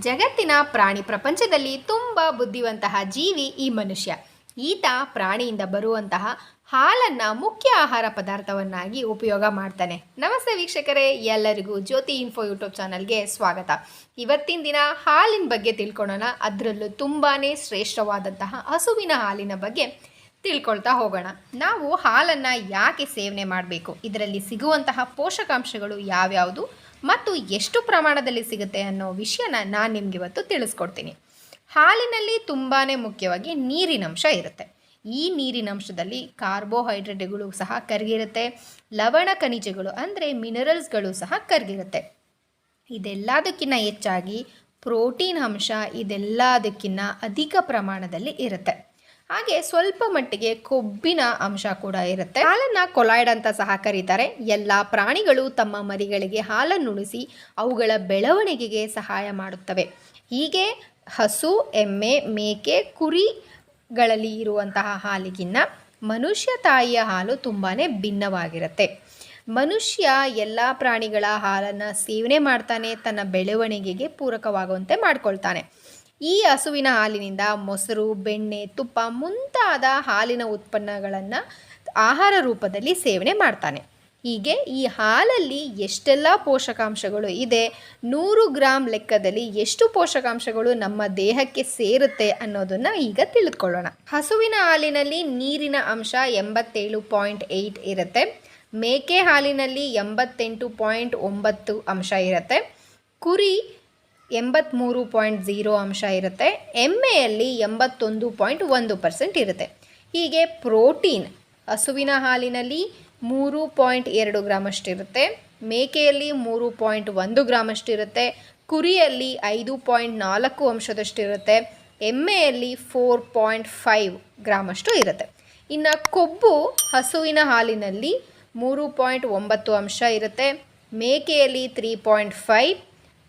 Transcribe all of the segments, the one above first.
ಜಗತ್ತಿನ ಪ್ರಾಣಿ ಪ್ರಪಂಚದಲ್ಲಿ ತುಂಬ ಬುದ್ಧಿವಂತಹ ಜೀವಿ ಈ ಮನುಷ್ಯ. ಈತ ಪ್ರಾಣಿಯಿಂದ ಬರುವಂತಹ ಹಾಲನ್ನು ಮುಖ್ಯ ಆಹಾರ ಪದಾರ್ಥವನ್ನಾಗಿ ಉಪಯೋಗ ಮಾಡ್ತಾನೆ. ನಮಸ್ತೆ ವೀಕ್ಷಕರೇ, ಎಲ್ಲರಿಗೂ ಜ್ಯೋತಿ ಇನ್ಫೋ ಯೂಟ್ಯೂಬ್ ಚಾನಲ್ಗೆ ಸ್ವಾಗತ. ಇವತ್ತಿನ ದಿನ ಹಾಲಿನ ಬಗ್ಗೆ ತಿಳ್ಕೊಳ್ಳೋಣ ಅದರಲ್ಲೂ ತುಂಬಾ ಶ್ರೇಷ್ಠವಾದಂತಹ ಹಸುವಿನ ಹಾಲಿನ ಬಗ್ಗೆ ತಿಳ್ಕೊಳ್ತಾ ಹೋಗೋಣ. ನಾವು ಹಾಲನ್ನು ಯಾಕೆ ಸೇವನೆ ಮಾಡಬೇಕು? ಇದರಲ್ಲಿ ಸಿಗುವಂತಹ ಪೋಷಕಾಂಶಗಳು ಯಾವ್ಯಾವುದು? ಮತ್ತು ಎಷ್ಟು ಪ್ರಮಾಣದಲ್ಲಿ ಸಿಗುತ್ತೆ ಅನ್ನೋ ವಿಷಯನ ನಾನು ನಿಮ್ಗೆ ಇವತ್ತು ತಿಳಿಸ್ಕೊಡ್ತೀನಿ. ಹಾಲಿನಲ್ಲಿ ತುಂಬಾ ಮುಖ್ಯವಾಗಿ ನೀರಿನಂಶ ಇರುತ್ತೆ. ಈ ನೀರಿನಂಶದಲ್ಲಿ ಕಾರ್ಬೋಹೈಡ್ರೇಟ್ಗಳು ಸಹ ಕರಗಿರುತ್ತೆ. ಲವಣ ಖನಿಜಗಳು ಅಂದರೆ ಮಿನರಲ್ಸ್ಗಳು ಸಹ ಕರಗಿರುತ್ತೆ. ಇದೆಲ್ಲದಕ್ಕಿಂತ ಹೆಚ್ಚಾಗಿ ಪ್ರೋಟೀನ್ ಅಂಶ ಇದೆಲ್ಲದಕ್ಕಿಂತ ಅಧಿಕ ಪ್ರಮಾಣದಲ್ಲಿ ಇರುತ್ತೆ. ಹಾಗೆ ಸ್ವಲ್ಪ ಮಟ್ಟಿಗೆ ಕೊಬ್ಬಿನ ಅಂಶ ಕೂಡ ಇರುತ್ತೆ. ಹಾಲನ್ನ ಕೊಲಾಯ್ಡ್ ಅಂತ ಸಹ ಕರೀತಾರೆ. ಎಲ್ಲ ಪ್ರಾಣಿಗಳು ತಮ್ಮ ಮರಿಗಳಿಗೆ ಹಾಲನ್ನು ಉಣಿಸಿ ಅವುಗಳ ಬೆಳವಣಿಗೆಗೆ ಸಹಾಯ ಮಾಡುತ್ತವೆ. ಹೀಗೆ ಹಸು, ಎಮ್ಮೆ, ಮೇಕೆ, ಕುರಿಗಳಲ್ಲಿ ಇರುವಂತಹ ಹಾಲಿಗಿನ್ನ ಮನುಷ್ಯ ತಾಯಿಯ ಹಾಲು ತುಂಬಾ ಭಿನ್ನವಾಗಿರುತ್ತೆ. ಮನುಷ್ಯ ಎಲ್ಲ ಪ್ರಾಣಿಗಳ ಹಾಲನ್ನು ಸೇವನೆ ಮಾಡ್ತಾನೆ, ತನ್ನ ಬೆಳವಣಿಗೆಗೆ ಪೂರಕವಾಗುವಂತೆ ಮಾಡ್ಕೊಳ್ತಾನೆ. ಈ ಹಸುವಿನ ಹಾಲಿನಿಂದ ಮೊಸರು, ಬೆಣ್ಣೆ, ತುಪ್ಪ ಮುಂತಾದ ಹಾಲಿನ ಉತ್ಪನ್ನಗಳನ್ನು ಆಹಾರ ರೂಪದಲ್ಲಿ ಸೇವನೆ ಮಾಡ್ತಾನೆ. ಹೀಗೆ ಈ ಹಾಲಲ್ಲಿ ಎಷ್ಟೆಲ್ಲ ಪೋಷಕಾಂಶಗಳು ಇದೆ, ನೂರು ಗ್ರಾಮ್ ಲೆಕ್ಕದಲ್ಲಿ ಎಷ್ಟು ಪೋಷಕಾಂಶಗಳು ನಮ್ಮ ದೇಹಕ್ಕೆ ಸೇರುತ್ತೆ ಅನ್ನೋದನ್ನು ಈಗ ತಿಳಿದುಕೊಳ್ಳೋಣ ಹಸುವಿನ ಹಾಲಿನಲ್ಲಿ ನೀರಿನ ಅಂಶ ಎಂಬತ್ತೇಳು ಪಾಯಿಂಟ್ ಏಯ್ಟ್ ಇರುತ್ತೆ. ಮೇಕೆ ಹಾಲಿನಲ್ಲಿ ಎಂಬತ್ತೆಂಟು ಪಾಯಿಂಟ್ ಒಂಬತ್ತು ಅಂಶ ಇರುತ್ತೆ. ಕುರಿ ಎಂಬತ್ತ್ಮೂರು ಪಾಯಿಂಟ್ ಝೀರೋ ಅಂಶ ಇರುತ್ತೆ. ಎಮ್ಮೆಯಲ್ಲಿ ಎಂಬತ್ತೊಂದು ಪಾಯಿಂಟ್ ಒಂದು ಪರ್ಸೆಂಟ್ ಇರುತ್ತೆ. ಹೀಗೆ ಪ್ರೋಟೀನ್ ಹಸುವಿನ ಹಾಲಿನಲ್ಲಿ ಮೂರು ಪಾಯಿಂಟ್ ಎರಡು ಗ್ರಾಮಷ್ಟಿರುತ್ತೆ ಮೇಕೆಯಲ್ಲಿ ಮೂರು ಪಾಯಿಂಟ್ ಒಂದು ಗ್ರಾಮಷ್ಟಿರುತ್ತೆ ಕುರಿಯಲ್ಲಿ ಐದು ಪಾಯಿಂಟ್ ನಾಲ್ಕು ಅಂಶದಷ್ಟಿರುತ್ತೆ ಎಮ್ಮೆಯಲ್ಲಿ ಫೋರ್ ಪಾಯಿಂಟ್ ಫೈವ್ ಗ್ರಾಮಷ್ಟು ಇರುತ್ತೆ. ಇನ್ನು ಕೊಬ್ಬು ಹಸುವಿನ ಹಾಲಿನಲ್ಲಿ ಮೂರು ಪಾಯಿಂಟ್ ಒಂಬತ್ತು ಅಂಶ ಇರುತ್ತೆ. ಮೇಕೆಯಲ್ಲಿ ತ್ರೀ ಪಾಯಿಂಟ್ ಫೈವ್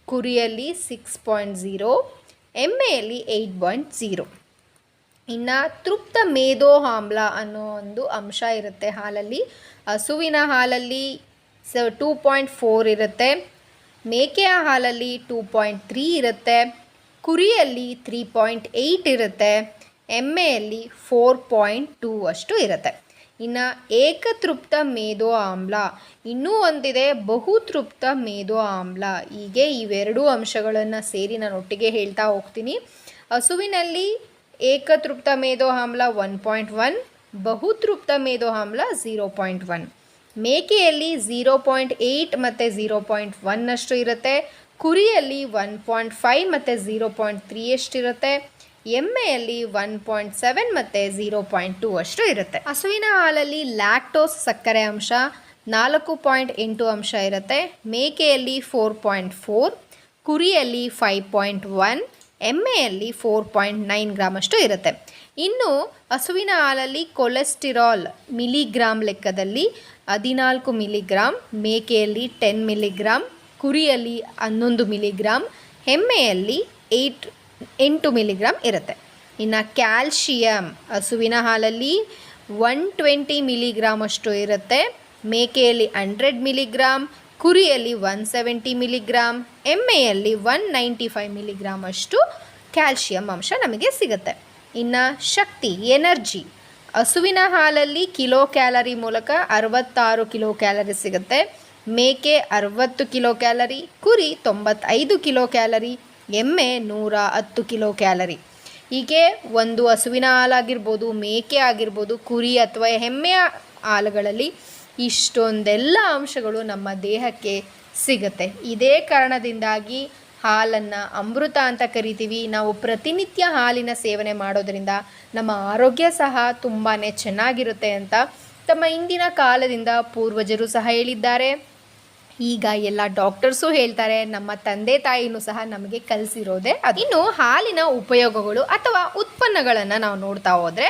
ಕುರಿಯಲ್ಲಿ ಸಿಕ್ಸ್ ಪಾಯಿಂಟ್ ಝೀರೋ ಎಮ್ಮೆಯಲ್ಲಿ ಏಯ್ಟ್ ಪಾಯಿಂಟ್ ಝೀರೋ ಇನ್ನು ತೃಪ್ತ ಮೇಧೋ ಆಮ್ಲ ಅನ್ನೋ ಒಂದು ಅಂಶ ಇರುತ್ತೆ ಹಾಲಲ್ಲಿ. ಹಸುವಿನ ಹಾಲಲ್ಲಿ ಸ ಟೂ ಪಾಯಿಂಟ್ ಫೋರ್ ಇರುತ್ತೆ. ಮೇಕೆಯ ಹಾಲಲ್ಲಿ ಟೂ ಪಾಯಿಂಟ್ ತ್ರೀ ಇರುತ್ತೆ. ಕುರಿಯಲ್ಲಿ ತ್ರೀ ಪಾಯಿಂಟ್ ಏಯ್ಟ್ ಇರುತ್ತೆ. ಎಮ್ಮೆಯಲ್ಲಿ ಫೋರ್ ಪಾಯಿಂಟ್ ಟೂ ಅಷ್ಟು ಇರುತ್ತೆ. ಇನ್ನು ಏಕತೃಪ್ತ ಮೇಧೋ ಆಮ್ಲ. ಇನ್ನೂ ಒಂದಿದೆ, ಬಹುತೃಪ್ತ ಮೇಧೋ ಆಮ್ಲ. ಹೀಗೆ ಇವೆರಡೂ ಅಂಶಗಳನ್ನು ಸೇರಿ ನಾನು ಒಟ್ಟಿಗೆ ಹೇಳ್ತಾ ಹೋಗ್ತೀನಿ. ಹಸುವಿನಲ್ಲಿ ಏಕತೃಪ್ತ ಮೇಧೋ ಆಮ್ಲ ಒನ್ ಪಾಯಿಂಟ್ ಒನ್, ಬಹುತೃಪ್ತ ಮೇಧೋ ಆಮ್ಲ ಝೀರೋ ಪಾಯಿಂಟ್ ಒನ್. ಮೇಕೆಯಲ್ಲಿ ಝೀರೋ ಪಾಯಿಂಟ್ ಏಯ್ಟ್ ಮತ್ತು ಝೀರೋ ಪಾಯಿಂಟ್ ಒನ್ನಷ್ಟು ಇರುತ್ತೆ. ಕುರಿಯಲ್ಲಿ ಒನ್ ಪಾಯಿಂಟ್ ಫೈವ್ ಮತ್ತು ಝೀರೋ ಪಾಯಿಂಟ್ ತ್ರೀ ಅಷ್ಟಿರುತ್ತೆ. ಎಮ್ಮೆಯಲ್ಲಿ ಒನ್ ಪಾಯಿಂಟ್ ಸೆವೆನ್ ಮತ್ತು ಝೀರೋ ಪಾಯಿಂಟ್ ಟೂ ಅಷ್ಟು ಇರುತ್ತೆ. ಹಸುವಿನ ಹಾಲಲ್ಲಿ ಲ್ಯಾಕ್ಟೋಸ್ ಸಕ್ಕರೆ ಅಂಶ ನಾಲ್ಕು ಪಾಯಿಂಟ್ ಎಂಟು ಅಂಶ ಇರುತ್ತೆ. ಮೇಕೆಯಲ್ಲಿ ಫೋರ್ ಪಾಯಿಂಟ್ ಫೋರ್, ಕುರಿಯಲ್ಲಿ ಫೈವ್ ಪಾಯಿಂಟ್ ಒನ್, ಎಮ್ಮೆಯಲ್ಲಿ ಫೋರ್ ಪಾಯಿಂಟ್ ನೈನ್ ಗ್ರಾಮ್ ಅಷ್ಟು ಇರುತ್ತೆ. ಇನ್ನು ಹಸುವಿನ ಹಾಲಲ್ಲಿ ಕೊಲೆಸ್ಟಿರಾಲ್ ಮಿಲಿಗ್ರಾಮ್ ಲೆಕ್ಕದಲ್ಲಿ ಹದಿನಾಲ್ಕು ಮಿಲಿಗ್ರಾಮ್ ಮೇಕೆಯಲ್ಲಿ ಟೆನ್ ಮಿಲಿಗ್ರಾಮ್ ಕುರಿಯಲ್ಲಿ ಹನ್ನೊಂದು ಮಿಲಿಗ್ರಾಮ್ ಎಮ್ಮೆಯಲ್ಲಿ ಏಯ್ಟ್ ಎಂಟು ಮಿಲಿಗ್ರಾಮ್ ಇರುತ್ತೆ. ಇನ್ನು ಕ್ಯಾಲ್ಶಿಯಂ ಹಸುವಿನ ಹಾಲಲ್ಲಿ ಒನ್ ಟ್ವೆಂಟಿ ಮಿಲಿಗ್ರಾಮ್ ಅಷ್ಟು ಇರುತ್ತೆ. ಮೇಕೆಯಲ್ಲಿ ಹಂಡ್ರೆಡ್ ಮಿಲಿಗ್ರಾಮ್ ಕುರಿಯಲ್ಲಿ ಒನ್ ಸೆವೆಂಟಿ ಮಿಲಿಗ್ರಾಮ್ ಎಮ್ಮೆಯಲ್ಲಿ ಒನ್ ನೈಂಟಿ ಫೈವ್ ಮಿಲಿಗ್ರಾಮ್ ಅಷ್ಟು ಕ್ಯಾಲ್ಶಿಯಂ ಅಂಶ ನಮಗೆ ಸಿಗುತ್ತೆ. ಇನ್ನು ಶಕ್ತಿ, ಎನರ್ಜಿ. ಹಸುವಿನ ಹಾಲಲ್ಲಿ ಕಿಲೋ ಕ್ಯಾಲರಿ ಮೂಲಕ ಅರವತ್ತಾರು ಕಿಲೋ ಕ್ಯಾಲರಿ ಸಿಗುತ್ತೆ. ಮೇಕೆ ಅರವತ್ತು ಕಿಲೋ ಕ್ಯಾಲರಿ, ಕುರಿ ತೊಂಬತ್ತೈದು ಕಿಲೋ ಕ್ಯಾಲರಿ ಎಮ್ಮೆ ನೂರ ಹತ್ತು ಕಿಲೋ ಕ್ಯಾಲರಿ. ಹೀಗೆ ಒಂದು ಹಸುವಿನ ಹಾಲಾಗಿರ್ಬೋದು, ಮೇಕೆ ಆಗಿರ್ಬೋದು, ಕುರಿ ಅಥವಾ ಹೆಮ್ಮೆಯ ಹಾಲುಗಳಲ್ಲಿ ಇಷ್ಟೊಂದೆಲ್ಲ ಅಂಶಗಳು ನಮ್ಮ ದೇಹಕ್ಕೆ ಸಿಗುತ್ತೆ. ಇದೇ ಕಾರಣದಿಂದಾಗಿ ಹಾಲನ್ನು ಅಮೃತ ಅಂತ ಕರಿತೀವಿ. ನಾವು ಪ್ರತಿನಿತ್ಯ ಹಾಲಿನ ಸೇವನೆ ಮಾಡೋದರಿಂದ ನಮ್ಮ ಆರೋಗ್ಯ ಸಹ ತುಂಬಾ ಚೆನ್ನಾಗಿರುತ್ತೆ ಅಂತ ತಮ್ಮ ಇಂದಿನ ಕಾಲದಿಂದ ಪೂರ್ವಜರು ಸಹ ಹೇಳಿದ್ದಾರೆ. ಈಗ ಎಲ್ಲ ಡಾಕ್ಟರ್ಸು ಹೇಳ್ತಾರೆ, ನಮ್ಮ ತಂದೆ ತಾಯಿನೂ ಸಹ ನಮಗೆ ಕಲಿಸಿರೋದೆ ಇನ್ನು ಹಾಲಿನ ಉಪಯೋಗಗಳು ಅಥವಾ ಉತ್ಪನ್ನಗಳನ್ನು ನಾವು ನೋಡ್ತಾ ಹೋದರೆ,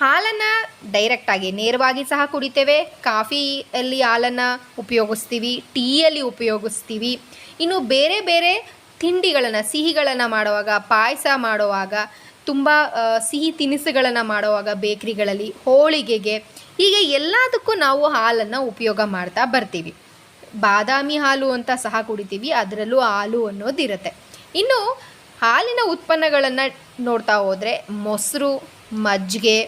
ಹಾಲನ್ನು ಡೈರೆಕ್ಟಾಗಿ ನೇರವಾಗಿ ಸಹ ಕುಡಿತೇವೆ. ಕಾಫಿಯಲ್ಲಿ ಹಾಲನ್ನು ಉಪಯೋಗಿಸ್ತೀವಿ, ಟೀಯಲ್ಲಿ ಉಪಯೋಗಿಸ್ತೀವಿ. ಇನ್ನು ಬೇರೆ ಬೇರೆ ತಿಂಡಿಗಳನ್ನು, ಸಿಹಿಗಳನ್ನು ಮಾಡುವಾಗ, ಪಾಯಸ ಮಾಡುವಾಗ, ತುಂಬ ಸಿಹಿ ತಿನಿಸುಗಳನ್ನು ಮಾಡುವಾಗ ಬೇಕ್ರಿಗಳಲ್ಲಿ, ಹೋಳಿಗೆಗೆ ಹೀಗೆ ಎಲ್ಲದಕ್ಕೂ ನಾವು ಹಾಲನ್ನು ಉಪಯೋಗ ಮಾಡ್ತಾ ಬರ್ತೀವಿ. ಬಾದಾಮಿ ಹಾಲು ಅಂತ ಸಹ ಕುಡಿತೀವಿ, ಅದರಲ್ಲೂ ಹಾಲು ಅನ್ನೋದಿರುತ್ತೆ ಇನ್ನು ಹಾಲಿನ ಉತ್ಪನ್ನಗಳನ್ನು ನೋಡ್ತಾ ಹೋದರೆ ಮೊಸರು, ಮಜ್ಜಿಗೆ,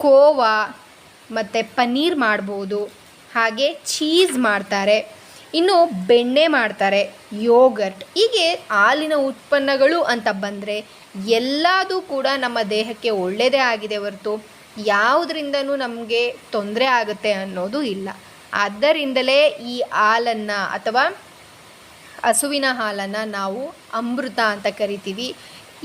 ಕೋವಾ, ಮತ್ತು ಪನ್ನೀರ್ ಮಾಡ್ಬೋದು, ಹಾಗೆ ಚೀಸ್ ಮಾಡ್ತಾರೆ. ಇನ್ನು ಬೆಣ್ಣೆ ಮಾಡ್ತಾರೆ, ಯೋಗರ್ಟ್. ಹೀಗೆ ಹಾಲಿನ ಉತ್ಪನ್ನಗಳು ಅಂತ ಬಂದರೆ ಎಲ್ಲದೂ ಕೂಡ ನಮ್ಮ ದೇಹಕ್ಕೆ ಒಳ್ಳೆಯದೇ ಆಗಿದೆ ಹೊರತು ಯಾವುದರಿಂದನೂ ನಮಗೆ ತೊಂದರೆ ಆಗುತ್ತೆ ಅನ್ನೋದು ಇಲ್ಲ. ಆದ್ದರಿಂದಲೇ ಈ ಹಾಲನ್ನು ಅಥವಾ ಹಸುವಿನ ಹಾಲನ್ನು ನಾವು ಅಮೃತ ಅಂತ ಕರಿತೀವಿ.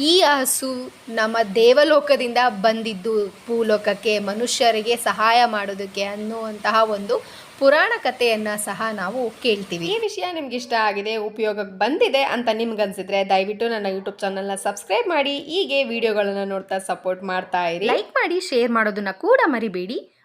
ಈ ಹಸು ನಮ್ಮ ದೇವಲೋಕದಿಂದ ಬಂದಿದ್ದು ಭೂಲೋಕಕ್ಕೆ ಮನುಷ್ಯರಿಗೆ ಸಹಾಯ ಮಾಡೋದಕ್ಕೆ ಅನ್ನುವಂತಹ ಒಂದು ಪುರಾಣ ಕಥೆಯನ್ನು ಸಹ ನಾವು ಕೇಳ್ತೀವಿ. ಈ ವಿಷಯ ನಿಮ್ಗೆ ಇಷ್ಟ ಆಗಿದೆ ಉಪಯೋಗಕ್ಕೆ ಬಂದಿದೆ ಅಂತ ನಿಮ್ಗನ್ಸಿದ್ರೆ ದಯವಿಟ್ಟು ನನ್ನ ಯೂಟ್ಯೂಬ್ ಚಾನಲ್ನ ಸಬ್ಸ್ಕ್ರೈಬ್ ಮಾಡಿ ಹೀಗೆ ವಿಡಿಯೋಗಳನ್ನು ನೋಡ್ತಾ ಸಪೋರ್ಟ್ ಮಾಡ್ತಾ ಇರಿ. ಲೈಕ್ ಮಾಡಿ ಶೇರ್ ಮಾಡೋದನ್ನ ಕೂಡ ಮರಿಬೇಡಿ.